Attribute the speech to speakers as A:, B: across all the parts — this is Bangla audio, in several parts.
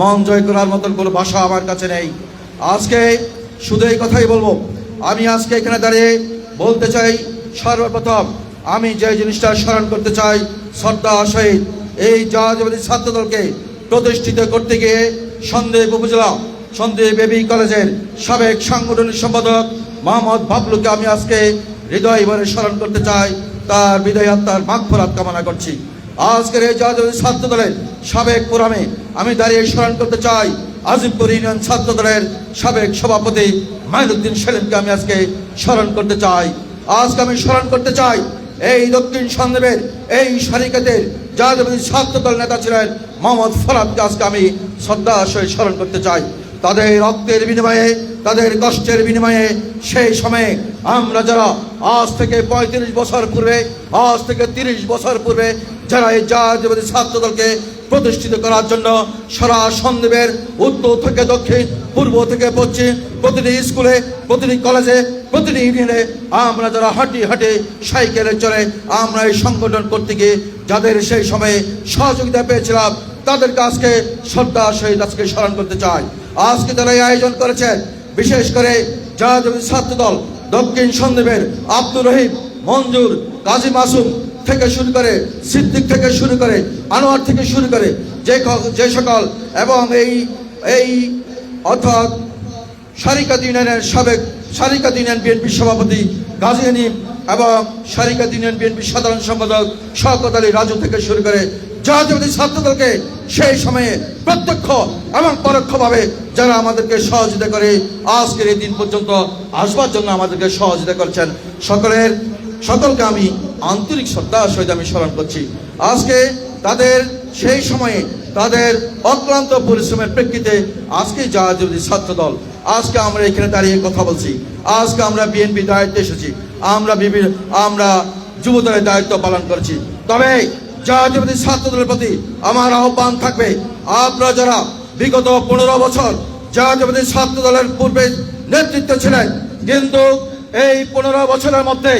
A: মন জয় করার মতন কোনো ভাষা আমার কাছে নেই। আজকে শুধু এই কথাই বলব। আমি আজকে এখানে দাঁড়িয়ে বলতে চাই সর্বপ্রথম, আমি যে জিনিসটা স্মরণ করতে চাই শ্রদ্ধা সহিত এই জাহাজবাদী ছাত্রদলকে প্রতিষ্ঠিত করতে গিয়ে সন্দেহ উপজেলা সন্দেহ বেবি কলেজের সাবেক সাংগঠনিক সম্পাদক মোহাম্মদ বাবলুকে আমি আজকে হৃদয় ভরে স্মরণ করতে চাই। তার বিদায় আত্মার মাগফরাত কামনা করছি। আজকের এই জাতীয় ছাত্র দলের সাবেক ফোরামে আমি দাঁড়িয়ে স্মরণ করতে চাই, আজিমপুর ইউনিয়ন ছাত্র দলের সাবেক সভাপতি মাইনুদ্দিন সেলিমকে আমি আজকে স্মরণ করতে চাই। আজকে আমি স্মরণ করতে চাই এই দক্ষিণ সন্দেবের, এই সারিকাতের জাতীয় ছাত্র দল নেতা ছিলেন মোহাম্মদ ফরাদকে আজকে আমি শ্রদ্ধার সহিত স্মরণ করতে চাই। তাদের রক্তের বিনিময়ে, তাদের কষ্টের বিনিময়ে সেই সময়ে আমরা যারা আজ থেকে পঁয়ত্রিশ বছর পূর্বে, আজ থেকে তিরিশ বছর পূর্বে যারা এই জাতীয়বাদী ছাত্র দলকে প্রতিষ্ঠিত করার জন্য সারা সন্দেবের উত্তর থেকে দক্ষিণ, পূর্ব থেকে পশ্চিম, প্রতিটি স্কুলে, প্রতিটি কলেজে, প্রতিটি ইউনিয়নে আমরা যারা হাঁটি হাঁটে সাইকেলে চলে আমরা এই সংগঠন করতে গিয়ে যাদের সেই সময়ে সহযোগিতা পেয়েছিলাম, তাদেরকে আজকে শ্রদ্ধার সহিত আজকে স্মরণ করতে চাই। আজকে তারা এই আয়োজন করেছেন, বিশেষ করে জাহাজী ছাত্র দল, দক্ষিণ সন্দ্বীপের আব্দুর রহিম, মঞ্জুর, কাজী মাসুম থেকে শুরু করে, সিদ্দিক থেকে শুরু করে, আনোয়ার থেকে শুরু করে, যে যে সকল এবং এই এই অর্থাৎ শারিকাত ইউনিয়নের সাবেক শারিকাত ইউনিয়ন বিএনপির সভাপতি গাজী হানিফ এবং শারিকাত ইউনিয়ন বিএনপির সাধারণ সম্পাদক শওকত আলী রাজু থেকে শুরু করে জাতীয়বাদী ছাত্রদলকে সেই সময়ে প্রত্যক্ষ এবং পরোক্ষভাবে যারা আমাদেরকে সহযোগিতা করে আজকের এই দিন পর্যন্ত আসবার জন্য আমাদেরকে সহযোগিতা করছেন, সকলের, সকলকে আমি আন্তরিক শ্রদ্ধার সহিত আমি স্মরণ করছি। আজকে তাদের সেই সময়ে তাদের অক্লান্ত পরিশ্রমের প্রেক্ষিতে আজকে জাহাজী ছাত্র দল আজকে আমরা এখানে দাঁড়িয়ে কথা বলছি, আজকে আমরা বিএনপি দায়িত্বে এসেছি, আমরা বিভিন্ন, আমরা যুব দলের দায়িত্ব পালন করছি। তবে জাতীয়বাদী ছাত্র দলের প্রতি আমার আহ্বান থাকবে। আপনারা যারা বিগত পনেরো বছর জাতীয়বাদী ছাত্র দলের পূর্বে নেতৃত্ব ছিলেন, কিন্তু এই পনেরো বছরের মধ্যে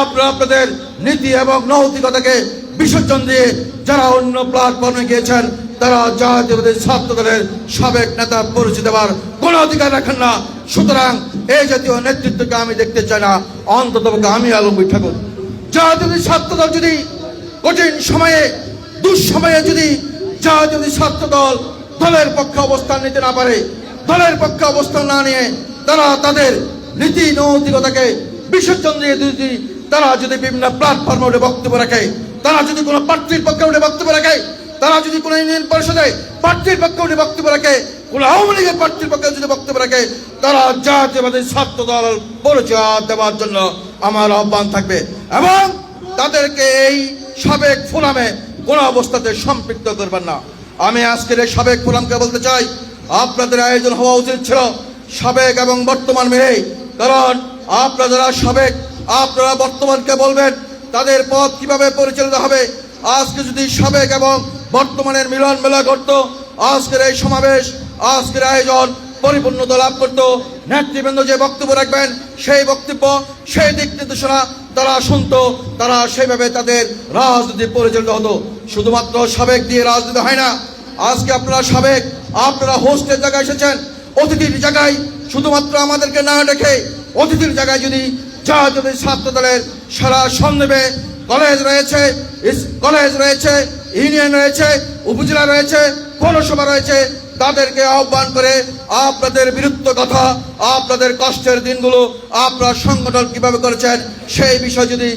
A: আপনারা আপনাদের নীতি এবং নৈতিকতাকে বিসর্জন দিয়ে যারা অন্য প্ল্যাটফর্মে গিয়েছেন, তারা জাতীয়বাদী ছাত্র দলের সাবেক নেতা পরিচিত দেওয়ার কোনো অধিকার রাখেন না। সুতরাং এই জাতীয় নেতৃত্বকে আমি দেখতে চাই না, অন্তত আমি আলমগীর ঠাকুর। জাতীয় ছাত্র দল যদি কঠিন সময়ে, দুঃসময়ে যদি যা যদি ছাত্র দল দলের পক্ষে অবস্থান নিতে না পারে, দলের পক্ষে অবস্থান না নিয়ে তারা তাদের নীতি নৈতিকতাকে বিসর্জন দিয়ে যদি তারা যদি বিভিন্ন প্ল্যাটফর্মে উঠে বক্তব্য রাখে, তারা যদি কোনো প্রার্থীর পক্ষে উঠে বক্তব্য রাখে, তারা যদি কোনো ইউনিয়ন পরিষদে প্রার্থীর পক্ষে উঠে বক্তব্য রাখে, কোনো আওয়ামী লীগের প্রার্থীর পক্ষে যদি বক্তব্য রাখে, তারা যা জাতীয়বাদী ছাত্র দল পরিচয় দেওয়ার জন্য আমার আহ্বান থাকবে এবং তাদেরকে এই সাবেক ফোরামে কোনো অবস্থাতে সম্পৃক্ত করবেন না। আমি আজকের এই সাবেক ফোরামকে বলতে চাই, আপনাদের আয়োজন হওয়া উচিত ছিল সাবেক এবং বর্তমান মিলে কারণ আপনারা সাবেক, আপনারা বর্তমানকে বলবেন, তাদের পথ কীভাবে পরিচালিত হবে? আজকে যদি সাবেক এবং বর্তমানের মিলন মেলা করতো আজকের এই সমাবেশ, আজকের আয়োজন পরিপূর্ণতা লাভ করতো। নেতৃবৃন্দ যে বক্তব্য রাখবেন, সেই বক্তব্য, সেই দিক নির্দেশনা তারা শুনতো, তারা সেইভাবে তাদের রাজনীতি পরিচালিত হতো। শুধুমাত্র সাবেক দিয়ে রাজনীতি হয় না, আজকে আপনারা সাবেক, আপনারা হোস্টের জায়গায় এসেছেন, অতিথির জায়গায়, শুধুমাত্র আমাদেরকে না ডেকে অতিথির জায়গায় যদি যা যদি ছাত্র দলের সারা সন্দেবে কলেজ রয়েছে কলেজ রয়েছে, ইউনিয়ন রয়েছে, উপজেলা রয়েছে, পৌরসভা রয়েছে তাদেরকে আহ্বান করে আপনাদের বিরুদ্ধ কথা, আপনাদের কষ্টের দিনগুলো আপনার সংগঠন কীভাবে করেছেন, সেই বিষয় যদি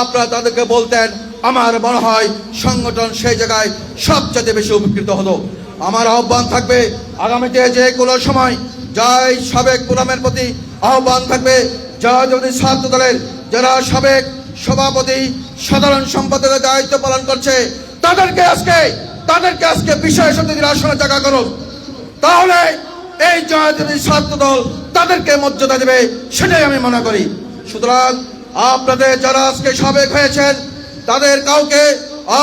A: আপনারা তাদেরকে বলতেন, আমার মনে হয় সংগঠন সেই জায়গায় সবচেয়ে বেশি উপকৃত হতো। আমার আহ্বান থাকবে আগামীতে যে কোনো সময় যাই সাবেক পুরামের প্রতি আহ্বান থাকবে। যা যদি ছাত্র দলের যারা সাবেক সভাপতি, সাধারণ সম্পাদকের দায়িত্ব পালন করছে, তাদেরকে আজকে তাদেরকে আজকে বিশেষ অতিথির আসনে জায়গা করুন। তাহলে এই জাতীয় ছাত্র দল তাদেরকে মর্যাদা দেবে সেটাই আমি মনে করি। সুতরাং আপনাদের যারা আজকে সাবেক হয়েছেন, তাদের কাউকে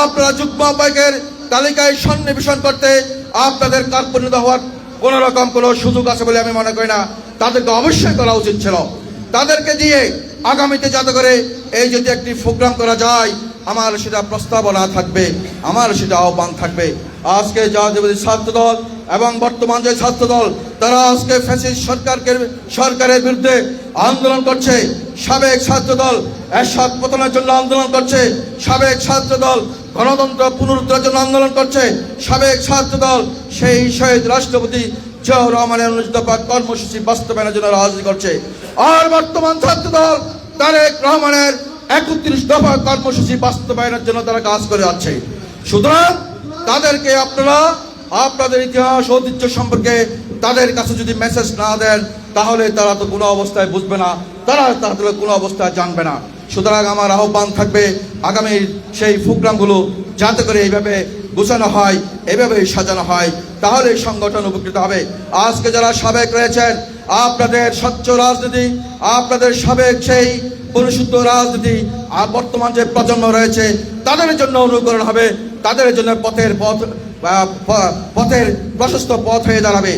A: আপনারা যুগ্ম আহ্বায়কের তালিকায় সন্নিবেশন করতে আপনাদের কার্পণ্যিত হওয়ার কোন রকম কোনো সুযোগ আছে বলে আমি মনে করি না। তাদেরকে অবশ্যই করা উচিত ছিল। তাদেরকে দিয়ে আগামীতে যাতে করে এই যদি একটি প্রোগ্রাম করা যায়, আমার সেটা প্রস্তাবনা থাকবে, আমার সেটা আহ্বান থাকবে। আজকে জাতীয়বাদী ছাত্র দল এবং বর্তমান যে ছাত্র দল তারা আজকে ফ্যাসিস্ট সরকারকে, সরকারের বিরুদ্ধে আন্দোলন করছে। সাবেক ছাত্র দল এরশাদ পতনের জন্য আন্দোলন করছে। সাবেক ছাত্র দল গণতন্ত্র পুনরুদ্ধারের জন্য আন্দোলন করছে। সাবেক ছাত্র দল সেই শহীদ রাষ্ট্রপতি জিয়াউর রহমানের অনুষ্ঠিত কর্মসূচি বাস্তবায়নের জন্য রাজনীতি করছে। আর বর্তমান ছাত্র দল তারেক রহমানের একত্রিশ দফা কর্মসূচি বাস্তবায়নের জন্য তারা কাজ করে যাচ্ছে। সুতরাং তাদেরকে আপনারা আপনাদের ইতিহাস, ঐতিহ্য সম্পর্কে তাদের কাছে যদি মেসেজ না দেন, তাহলে তারা তো কোনো অবস্থায় বুঝবে না, তারা তাহলে কোনো অবস্থায় জানবে না। সুতরাং আমার আহ্বান থাকবে আগামী সেই প্রোগ্রামগুলো যাতে করে এইভাবে গোছানো হয় এভাবে সাজানো হয় তাহলে সংগঠন উপকৃত হবে। আজকে যারা সাবেক রয়েছেন, আপনাদের স্বচ্ছ রাজনীতি, আপনাদের সাবেক সেই পরিশুদ্ধ রাজনীতি, আর বর্তমান যে প্রজন্ম রয়েছে, তাদের জন্য অনুকরণ হবে, তাদের জন্য পথের পথ পথের প্রশস্ত পথ হয়ে দাঁড়াবে।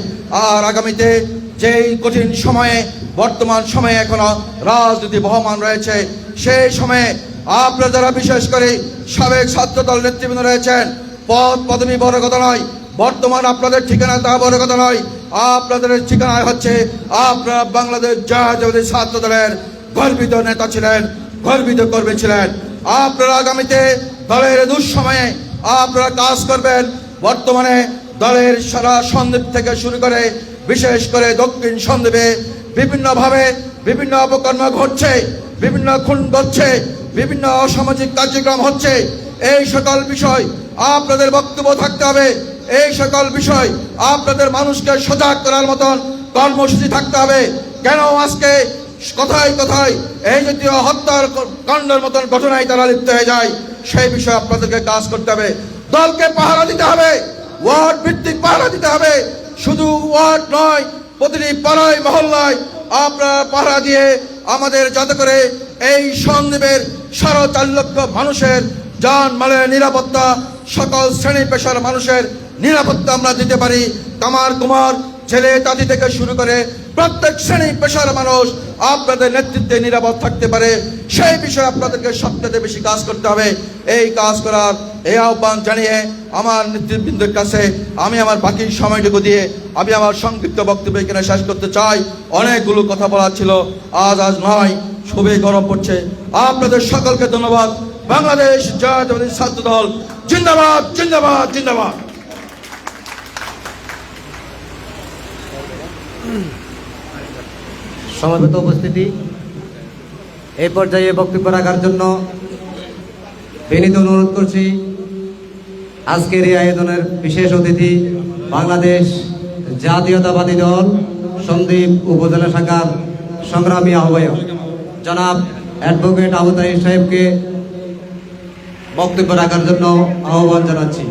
A: আর আগামীতে যেই কঠিন সময়ে, বর্তমান সময়ে এখনও রাজনীতি বহমান রয়েছে, সেই সময়ে আপনারা যারা বিশেষ করে সাবেক ছাত্র দল নেতৃবৃন্দ রয়েছেন, পদ, পদবি বড় কথা নয়, বর্তমান আপনাদের ঠিকানা তা বড় কথা নয়, আপনাদের ঠিকানায় হচ্ছে আপনারা বাংলাদেশ জাতীয়বাদী ছাত্র দলের গর্বিত নেতা ছিলেন, গর্বিত কর্মী ছিলেন। আপনারা আগামীতে দলের দুঃসময়ে আপনারা কাজ করবেন বর্তমানে দলের সারা সন্দ্বীপ থেকে শুরু করে, বিশেষ করে দক্ষিণ সন্দ্বীপে বিভিন্নভাবে বিভিন্ন অপকর্ম ঘটছে, বিভিন্ন খুন ঘটছে বিভিন্ন অসামাজিক কার্যক্রম হচ্ছে। এই সকল বিষয় আপনাদের বক্তব্য থাকতে হবে। এই সকল বিষয় আপনাদের মানুষকে সজাগ করার মতন কর্মসূচি থাকতে হবে। কেন আজকে কথায় কথায় এই জাতীয় হত্যার কাণ্ডের মতন ঘটনায় তারা লিপ্ত হয়ে যায়, সেই বিষয়ে আপনাদেরকে কাজ করতে হবে। দলকে পাহারা দিতে হবে, ওয়ার্ড ভিত্তিক পাহারা দিতে হবে। শুধু ওয়ার্ড নয়, প্রতিটি পাড়ায়, মহল্লায় আপনারা পাহারা দিয়ে আমাদের যাতে করে এই সন্দ্বীপের সাড়ে চার লক্ষ মানুষের যান মালের নিরাপত্তা, সকল শ্রেণি পেশার মানুষের নিরাপত্তা আমরা দিতে পারি। কামার কুমার ছেলে তাঁতি থেকে শুরু করে প্রত্যেক শ্রেণি পেশার মানুষ আপনাদের নেতৃত্বে নিরাপদ থাকতে পারে। সেই বিষয়ে আপনাদেরকে সবচেয়ে বেশি কাজ করতে হবে। এই কাজ করার এই আহ্বান জানিয়ে আমার নেতৃবৃন্দের কাছে আমি আমার বাকি সময়টুকু দিয়ে আমি আমার সংক্ষিপ্ত বক্তব্য এখানে শেষ করতে চাই। অনেকগুলো কথা বলার ছিল। আজ আজ নয় খুবই গরম পড়ছে। আপনাদের সকলকে ধন্যবাদ। বাংলাদেশ জাতীয়বাদী ছাত্র দল জিন্দাবাদ জিন্দাবাদ জিন্দাবাদ।
B: সমাবেত উপস্থিতি। এই পর্যায়ে বক্তব্য রাখার জন্য বিনীত অনুরোধ করছি, আজকের এই আয়োজনের বিশেষ অতিথি বাংলাদেশ জাতীয়তাবাদী দল সন্দীপ উপজেলা শাখার সংগ্রামী আহ্বায়ক। জনাব অ্যাডভোকেট আবু তাহির সাহেবকে বক্তব্য রাখার জন্য আহ্বান জানাচ্ছি।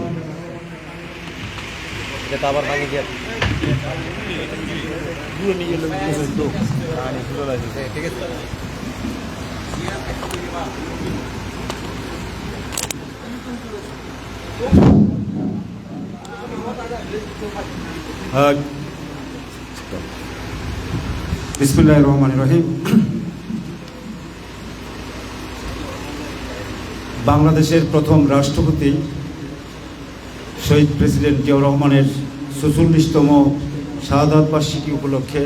C: বিসমুল্লাহ রহমান রহিম। বাংলাদেশের প্রথম রাষ্ট্রপতি শহীদ প্রেসিডেন্ট জিয়াউর রহমানের সুচল্লিশতম শাহাদাত বার্ষিকী উপলক্ষে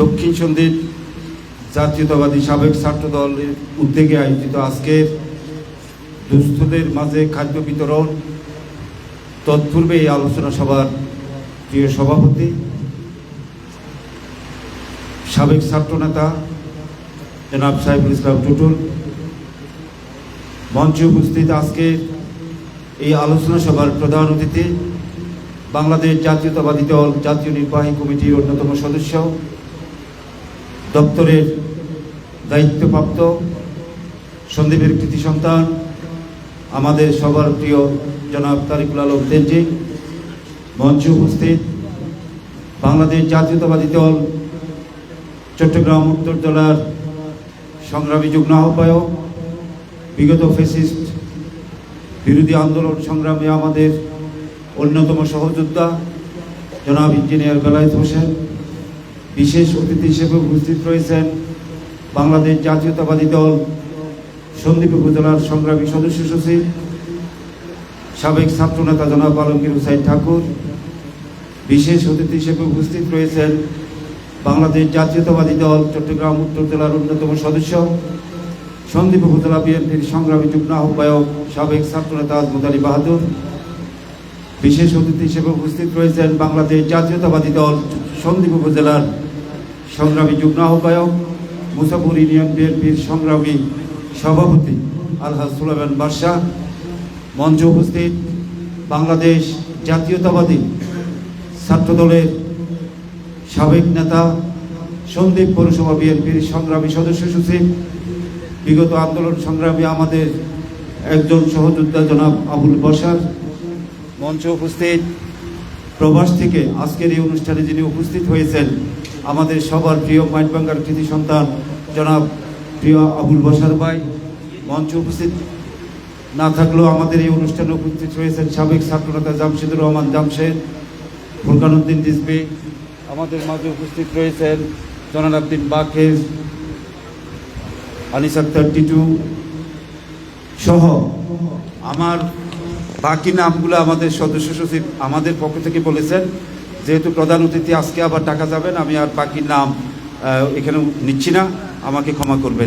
C: দক্ষিণ সন্দ্বীপ জাতীয়তাবাদী সাবেক ছাত্র দলের উদ্যোগে আয়োজিত আজকের দুস্থদের মাঝে খাদ্য বিতরণ। তৎপূর্বে এই আলোচনা সভার প্রিয় সভাপতি, সাবেক ছাত্রনেতা জনাব সাহেবুল ইসলাম টুটুল। মঞ্চে উপস্থিত আজকে এই আলোচনা সভার প্রধান অতিথি বাংলাদেশ জাতীয়তাবাদী দল, জাতীয় নির্বাহী কমিটির অন্যতম সদস্য, দপ্তরের দায়িত্বপ্রাপ্ত সন্দীপের কৃতি সন্তান, আমাদের সবার প্রিয় জনাব তারিকুল আলম তেনজি মঞ্চে উপস্থিত বাংলাদেশ জাতীয়তাবাদী দল, চট্টগ্রাম উত্তর জেলার সংগ্রামী যুগ্ম আহ্বায়ক, বিগত ফেসিস্ট বিরোধী আন্দোলন সংগ্রামে আমাদের অন্যতম সহযোদ্ধা জনাব ইঞ্জিনিয়ার বেলায়েত হোসেন। বিশেষ অতিথি হিসেবে উপস্থিত রয়েছেন বাংলাদেশ জাতীয়তাবাদী দল সন্দীপ উপজেলার সংগ্রামী সদস্য সচিব, সাবেক ছাত্রনেতা জনাব আলমগীর হুসাইন ঠাকুর। বিশেষ অতিথি হিসেবে উপস্থিত রয়েছেন বাংলাদেশ জাতীয়তাবাদী দল চট্টগ্রাম উত্তর জেলার অন্যতম সদস্য, সন্দীপ উপজেলা বিএনপির সংগ্রামী যুগ্ম আহ্বায়ক, সাবেক ছাত্রনেতা আজমত আলী বাহাদুর। বিশেষ অতিথি হিসেবে উপস্থিত রয়েছেন বাংলাদেশ জাতীয়তাবাদী দল সন্দীপ উপজেলার সংগ্রামী যুগ্ম আহ্বায়ক, মুসাফুর ইউনিয়ন বিএনপির সংগ্রামী সভাপতি আলহাজ সুলাইমান বাদশাহ মঞ্চে উপস্থিত বাংলাদেশ জাতীয়তাবাদী ছাত্রদলের সাবেক নেতা সন্দীপ পৌরসভা বিএনপির সংগ্রামী সদস্য সচিব, বিগত আন্দোলন সংগ্রামী আমাদের একজন সহযোদ্ধা জনাব আবুল বসার মঞ্চে উপস্থিত প্রবাস থেকে আজকের এই অনুষ্ঠানে যিনি উপস্থিত হয়েছেন, আমাদের সবার প্রিয় মাইটবাঙ্গার কৃতি সন্তান, জনাব প্রিয় আবুল বসার ভাই। মঞ্চে উপস্থিত না থাকলেও আমাদের এই অনুষ্ঠানে উপস্থিত হয়েছেন সাবেক ছাত্রনেতা জামশেদুর রহমান জামশেদ, ফুরকানুদ্দিন রিজবি আমাদের মাঝে উপস্থিত রয়েছেন জনালাবদ্দিন বাকের, আনিস আক্তার টিটু সহ আমার বাকি নামগুলো আমাদের সদস্য সচিব আমাদের পক্ষ থেকে বলেছেন। যেহেতু প্রধান অতিথি, আজকে আবার টাকা যাবেন আমি আর বাকি নাম এখানে নিচ্ছি না। আমাকে ক্ষমা করবেন।